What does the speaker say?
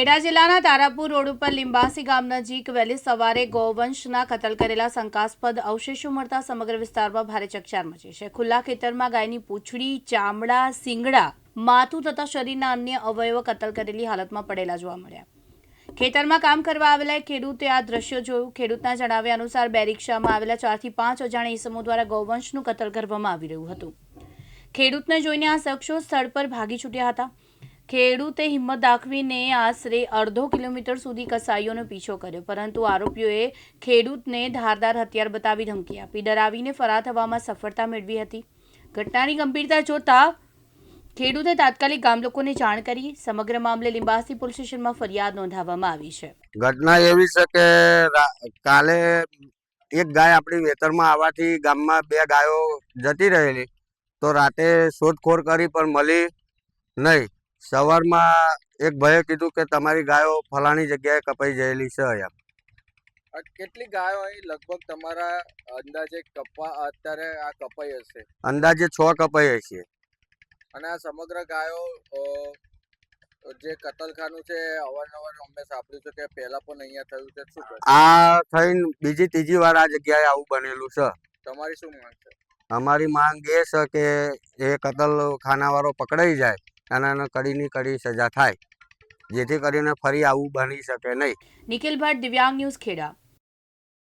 ખેડા જિલ્લાના તારાપુર રોડ ઉપર લિંબાસી ગામ નજીક વહેલી સવારે ગૌવંશના કતલ કરેલા શંકાસ્પદ અવશેષો મળતા સમગ્ર વિસ્તારમાં ભારે ચકચાર મચી છે. ખુલ્લા ખેતરમાં ગાયની પૂંછડી, ચામડા, સિંગડા, માથું તથા શરીરના અન્ય અવયવો કતલ કરેલી હાલતમાં પડેલા જોવા મળ્યા. ખેતરમાં કામ કરવા આવેલા ખેડૂતે આ દ્રશ્યો જોયું. ખેડૂતના જણાવ્યા અનુસાર બે રિક્ષામાં આવેલા ચારથી પાંચ અજાણ્યા ઈસમો દ્વારા ગૌવંશનું કતલ કરવામાં આવી રહ્યું હતું. ખેડૂતને જોઈને આ શખ્સો સ્થળ પર ભાગી છૂટ્યા હતા. ખેડૂતે હિંમત દાખવીને આશરે અડધો કિલોમીટર સુધી કસાઈઓનો પીછો કર્યો. પરંતુ આરોપીઓએ ખેડૂતને ધારદાર હથિયાર બતાવી ધમકી આપી. ડરાવીને ફરાર થવામાં સફળતા મેળવી હતી. ઘટનાની ગંભીરતા જોતા ખેડૂતે તાત્કાલિક ગામ લોકોને જાણ કરી. સમગ્ર મામલે લિંબાસી પોલીસ સ્ટેશનમાં ફરિયાદ નોંધાવવામાં આવી છે. ઘટના એવી છે કે કાલે એક ગાય આપણી વેતરમાં આવવાથી ગામમાં બે ગાયો જતી રહેલી. તો રાતે શોધખોળ કરી પણ મળી નહીં. સવારમાં એક ભાઈએ કીધું કે તમારી ગાયો ફલાણી જગ્યાએ કપાઈ જયેલી છે એમ. કેટલી ગાયો અહીં લગભગ તમારા અંદાજે કપા અત્યારે આ કપાઈ હશે? અંદાજે છ કપાઈ હશે. અને આ સમગ્ર ગાયો જે કતલખાનું છે અવારનવાર અમે સાંભળ્યું છે કે પહેલા પણ અહીંયા થયું છે. શું આ થઈને બીજી ત્રીજી વાર આ જગ્યાએ આવું બનેલું છે. તમારી શું માંગ છે? અમારી માંગ એ છે કે એ કતલખાનાવાળો પકડાઈ જાય. એને કડીની કડી સજા થાય, જેથી કરીને ફરી આવું બની શકે નહીં. નિખિલ ભટ્ટ, દિવ્યાંગ ન્યૂઝ ખેડા.